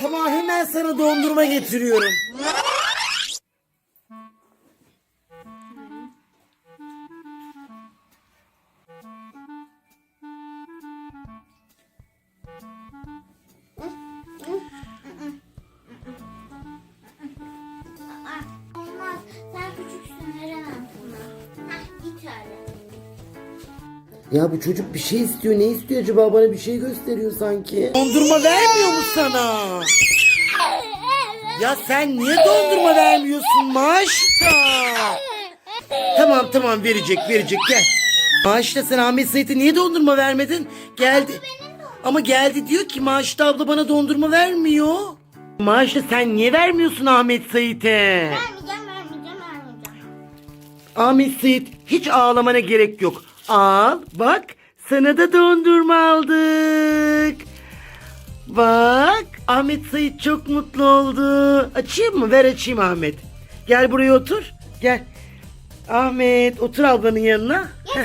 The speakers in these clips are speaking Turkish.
Tamam hemen sana dondurma getiriyorum. Ya bu çocuk bir şey istiyor. Ne istiyor acaba? Bana bir şey gösteriyor sanki. Dondurma vermiyor mu sana? Ya sen niye dondurma vermiyorsun Maşta? Tamam tamam verecek verecek gel. Maşta sen Ahmet Sait'e niye dondurma vermedin? Geldi. Ama geldi diyor ki Maşta abla bana dondurma vermiyor. Maşta sen niye vermiyorsun Ahmet Sait'e? Vermeyeceğim, vermeyeceğim, vermeyeceğim. Ahmet Sait hiç ağlamana gerek yok. Al bak sana da dondurma aldık. Bak Ahmet Sait çok mutlu oldu. Açayım mı? Ver açayım Ahmet. Gel buraya otur. Gel. Ahmet otur ablanın yanına. Yaşasın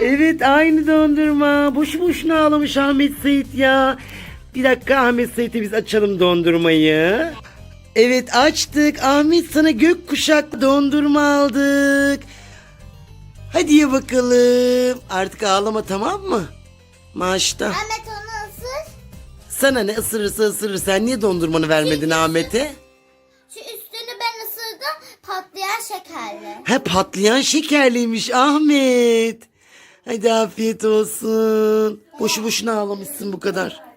aynı. Evet aynı dondurma. Boşu boşuna ağlamış Ahmet Sait ya. Bir dakika Ahmet Sait'e biz açalım dondurmayı. Evet açtık. Ahmet sana gökkuşak dondurma aldık. Hadi bakalım. Artık ağlama tamam mı? Maçta. Ahmet onu ısır. Sana ne ısırırsa ısırır. Sen niye dondurmanı vermedin Ahmet'e? Şu üstünü ben ısırdım. Patlayan şekerli. He patlayan şekerliymiş Ahmet. Hadi afiyet olsun. Boşu boşuna ağlamışsın bu kadar.